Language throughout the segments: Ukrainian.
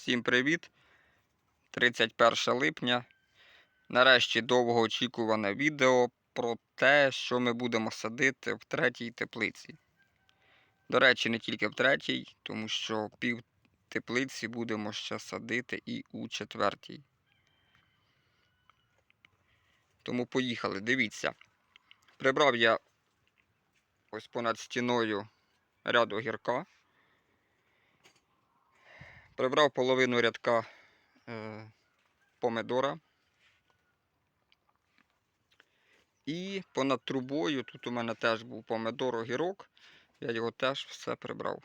Всім привіт! 31 липня. Нарешті довгоочікуване відео про те, що ми будемо садити в третій теплиці. До речі, не тільки в третій, тому що пів теплиці будемо ще садити і у четвертій. Тому поїхали, дивіться. Прибрав я ось понад стіною ряд огірка. Прибрав половину рядка е, помидора. І понад трубою, тут у мене теж був помидор огірок, я його теж все прибрав.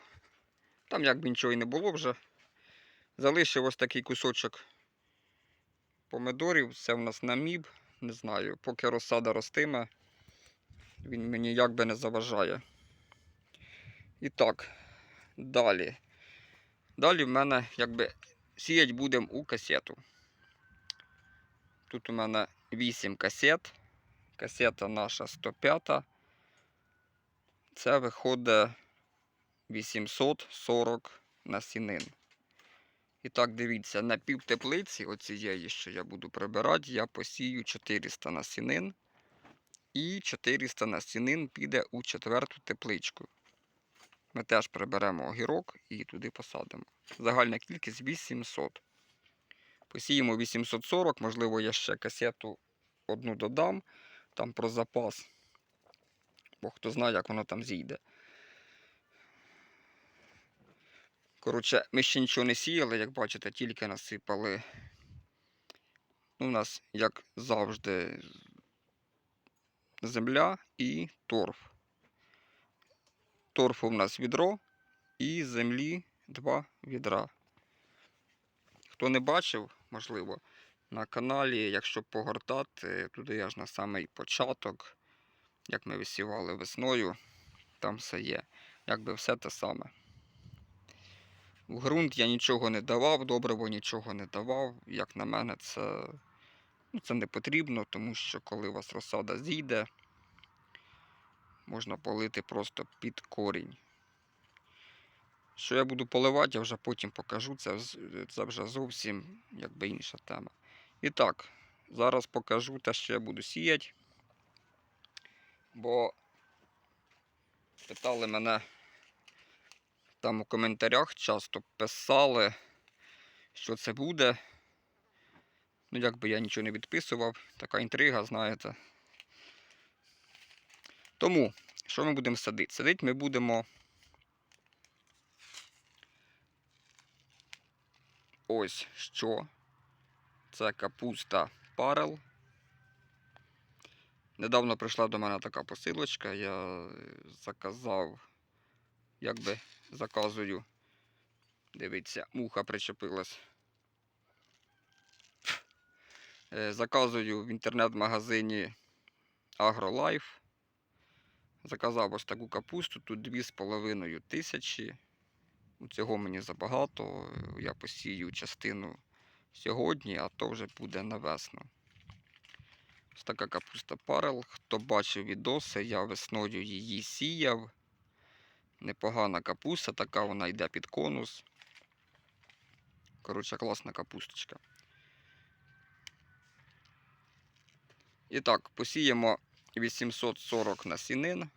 Там якби нічого і не було вже. Залишив ось такий кусочок помидорів, це в нас наміб, не знаю, поки розсада ростиме, він мені якби не заважає. І так, далі. Далі в мене якби сіять будемо у касету. Тут у мене 8 касет. Касета наша 105. Це виходить 840 насінин. І так, дивіться, на півтеплиці оцієї, що я буду прибирати, я посію 400 насінин. І 400 насінин піде у четверту тепличку. Ми теж приберемо огірок і туди посадимо. Загальна кількість 800. Посіємо 840, можливо, я ще касету одну додам, там про запас. Бо хто знає, як воно там зійде. Коротше, ми ще нічого не сіяли, як бачите, тільки насипали. Ну, у нас, як завжди, земля і торф. Торфу в нас відро і землі два відра. Хто не бачив, можливо, на каналі, якщо погортати, туди я ж на самий початок, як ми висівали весною, там все є. Якби все те саме. В ґрунт я нічого не давав, добриво нічого не давав. Як на мене, це, ну, це не потрібно, тому що коли у вас розсада зійде, можна полити просто під корінь. Що я буду поливати, я вже потім покажу. Це, це вже зовсім якби інша тема. І так, зараз покажу те, що я буду сіяти. Бо питали мене там у коментарях, часто писали, що це буде. Ну, якби я нічого не відписував, така інтрига, знаєте. Тому, що ми будемо садити? Садити ми будемо ось що. Це капуста парел. Недавно прийшла до мене така посилочка. Я заказав, якби заказую. Дивіться, муха причепилась. Е, Заказую в інтернет-магазині AgroLife. Заказав ось таку капусту, тут 2,5 тисячі. Ну, Цього мені забагато. Я посію частину сьогодні, а то вже буде на весну. Ось така капуста парел. Хто бачив відоси, я весною її сіяв. Непогана капуста, така вона йде під конус. Коротше, класна капусточка. І так, посіємо 840 насінин.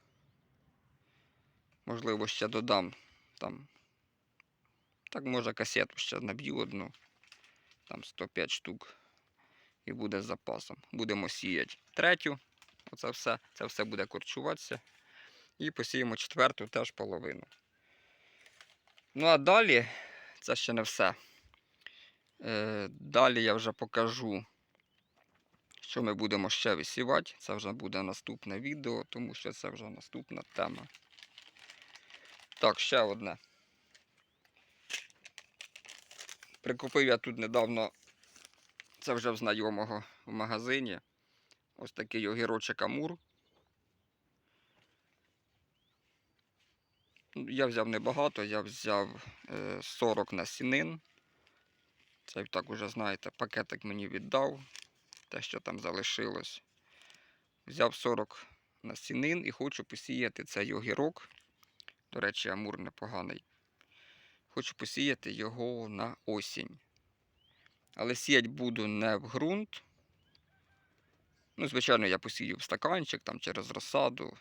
Можливо, ще додам там. Так, може, касету ще наб'ю одну. Там 105 штук. І буде з запасом. Будемо сіяти третю. Оце все. Це все буде корчуватися. І посіємо четверту теж половину. Ну а далі, це ще не все. Е, далі я вже покажу, що ми будемо ще висівати. Це вже буде наступне відео, тому що це вже наступна тема. Так, ще одне. Прикупив я тут недавно, це вже в знайомого в магазині. Ось такий огірочок Амур. Ну, Я взяв небагато, я взяв е, 40 насінин. Це так уже, знаєте, пакетик мені віддав, те, що там залишилось. Взяв 40 насінин і хочу посіяти цей огірок. До речі, амур непоганий. хочу посіяти його на осінь. Але сіять буду не в ґрунт. Ну, звичайно, я посію в стаканчик там через розсаду.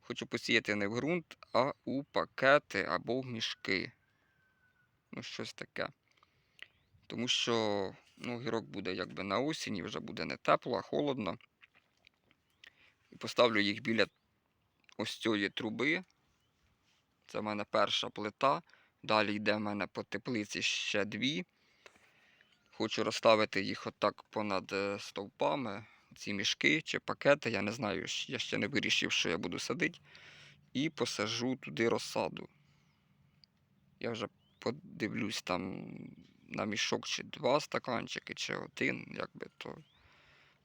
Хочу посіяти не в ґрунт, а у пакети або в мішки. Ну, щось таке. Тому що ну, гірок буде якби на осінь, вже буде не тепло, а холодно. І поставлю їх біля ось цієї труби. Це в мене перша плита. Далі йде в мене по теплиці ще дві. Хочу розставити їх отак понад е, стовпами, ці мішки чи пакети. Я не знаю, я ще не вирішив, що я буду садити. І посажу туди розсаду. Я вже подивлюсь там на мішок чи два стаканчики, чи один, якби то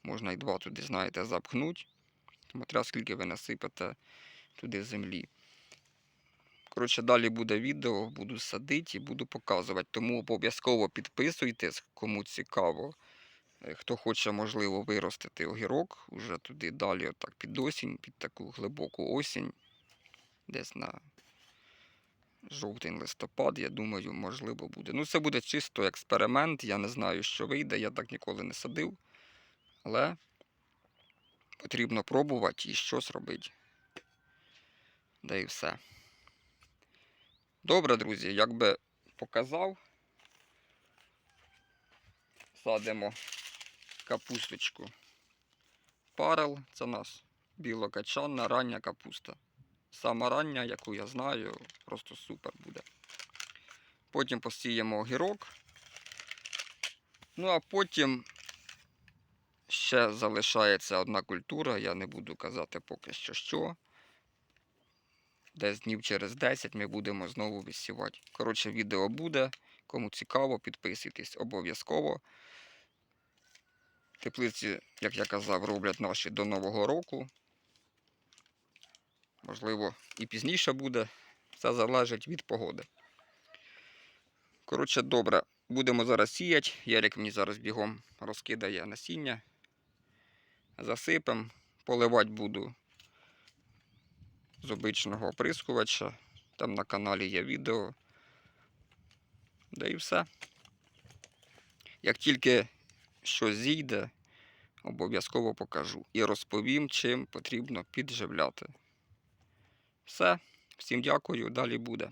можна і два туди, знаєте, запхнуть. Смотря скільки ви насипете туди землі. Коротше, далі буде відео, буду садити і буду показувати. Тому обов'язково підписуйтесь, кому цікаво. Е, Хто хоче, можливо, виростити огірок, уже туди далі, отак під осінь, під таку глибоку осінь, десь на жовтень листопад, я думаю, можливо буде. Ну, це буде чисто експеримент. Я не знаю, що вийде, я так ніколи не садив. Але потрібно пробувати і щось робити. Да і все. Добре, друзі, як би показав, садимо капусточку. Парел це у нас білокачанна рання капуста. Сама рання, яку я знаю, просто супер буде. Потім посіємо огірок. Ну а потім ще залишається одна культура, я не буду казати поки що що. Десь днів через 10 ми будемо знову висівати. Коротше, відео буде. Кому цікаво, підписуйтесь обов'язково. Теплиці, як я казав, роблять наші до Нового року. Можливо, і пізніше буде. Це залежить від погоди. Коротше, добре, будемо зараз сіяти. Ярик мені зараз бігом розкидає насіння. Засипем. Поливати буду з обичного оприскувача. Там на каналі є відео. Да і все. Як тільки щось зійде, обов'язково покажу. І розповім, чим потрібно підживляти. Все. Всім дякую, далі буде.